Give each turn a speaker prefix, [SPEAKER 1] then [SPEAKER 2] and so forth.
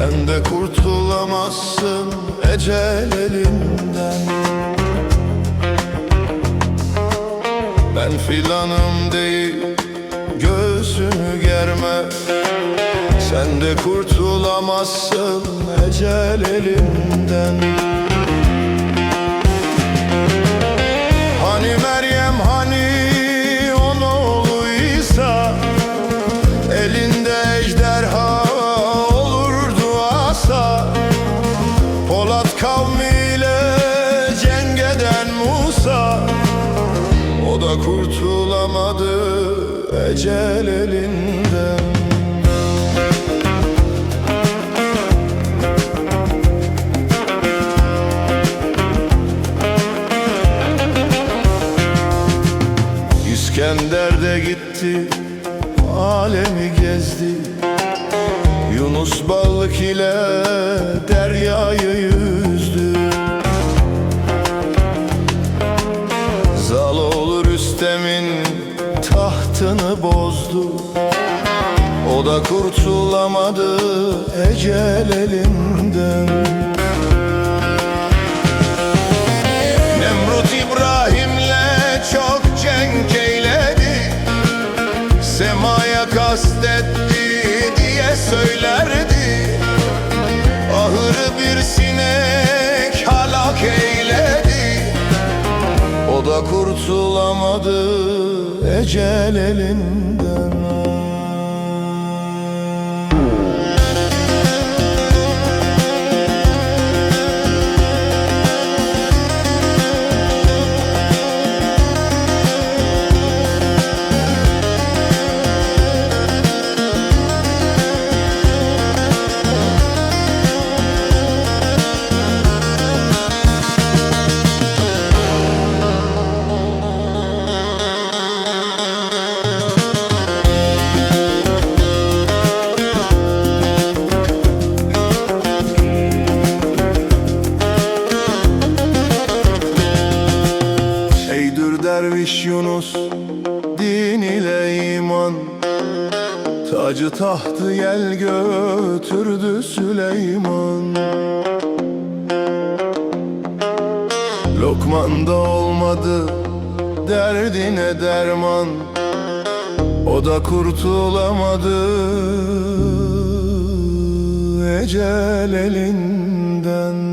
[SPEAKER 1] Sen de kurtulamazsın ecel elinden. Ben filanım değil göğsünü germe. Sen de kurtulamazsın ecel elinden Polat kavmiyle cenk eden Musa O da kurtulamadı ecel elinden. İskender de gitti alemi gezdi. Yunus balık ile deryayı tahtını bozdu. O da kurtulamadı ecel elinden. Nemrut İbrahim'le çok cenk eyledi. Semaya kastetti diye söylerdi. Ahırı bir sinek halak eyledi. O da kurtulamadı ecel elinden derviş Yunus din ile iman. Tacı tahtı yel götürdü Süleyman. Lokman'da olmadı derdine derman. O da kurtulamadı ecel elinden